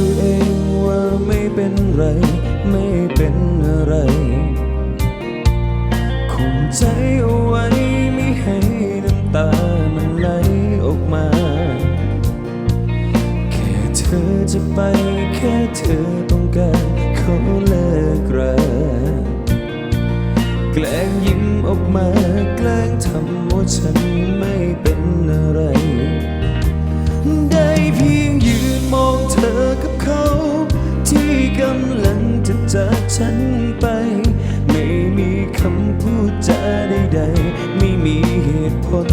หลอกใจตัวเองว่าไม่เป็นไร ไม่เป็นอะไรคงใจเอาไว้ไม่ให้น้ำตามันไหลออกมา แค่เธอจะไปแค่เธอต้องการขอเลิกราแกล้งยิ้มออกมาแกล้งทำว่าฉัน จากฉันไป ไม่มีคำพูดจาใดๆ ไม่มีเหตุผล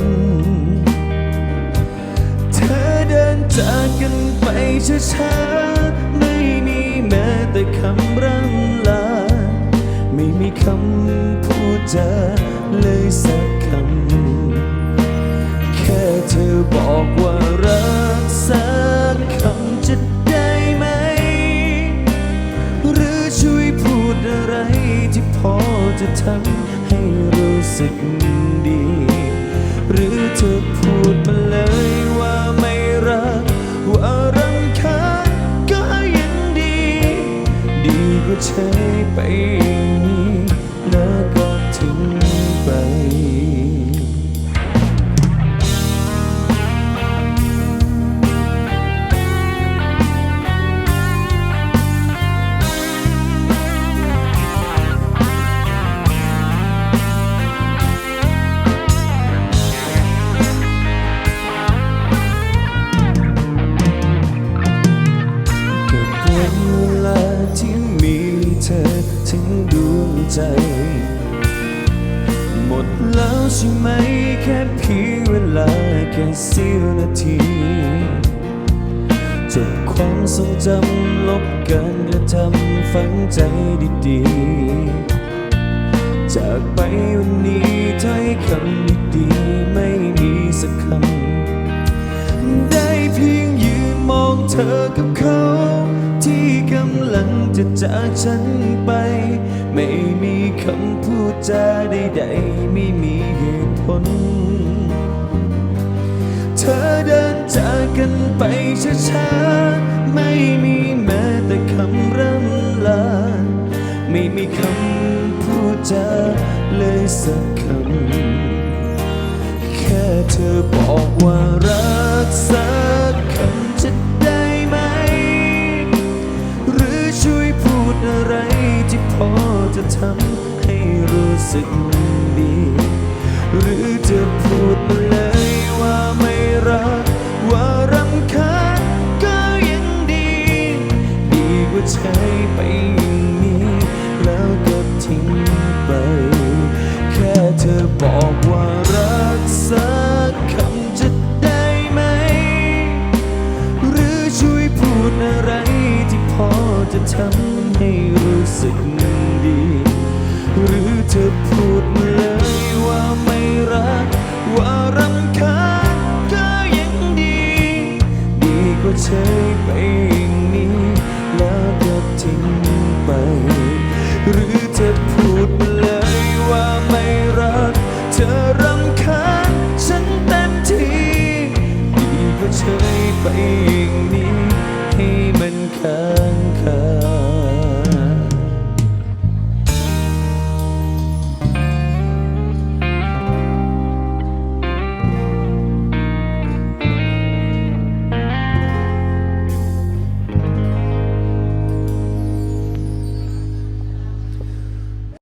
เธอเดินจากกันไปช้าๆ ไม่มีแม้แต่คำร่ำลา ไม่มีคำพูดจาเลยสัก ทำให้รู้สึกดี หรือเธอพูดมาเลยว่าไม่รัก ว่ารังคาญก็ยังดี ดีกว่าเฉยไป ใจ หมดแล้วใช่ไหมแค่เพียงเวลาแค่เสี้ยวนาทีจบความทรงจำลบการกระทำฝังใจดีๆ จากไปวันนี้ถ้อยคำดีๆ ไม่มีสักคำ ได้เพียงยืนมองเธอกับเขา ที่กำลังจะจากฉันไป จาใดๆไม่มีเหตุผล เธอเดินจากกันไปช้าๆ ไม่มีแม้แต่คำร่ำลา ไม่มีคำพูดจาเลยสักคำ แค่เธอบอกว่ารักสัก สึกดี หรือจะพูดมาเลยว่าไม่รัก ว่ารำคาญก็ยังดี ดีกว่าใช้ไปอย่างนี้ แล้วก็ทิ้งไป แค่เธอบอกว่ารักสักคำจะได้ไหม หรือช่วยพูดอะไรที่พอจะทำให้รู้สึก หรือจะพูดเลยว่าไม่รัก เธอรำคาญฉันเต็มทีดีก็เฉยไป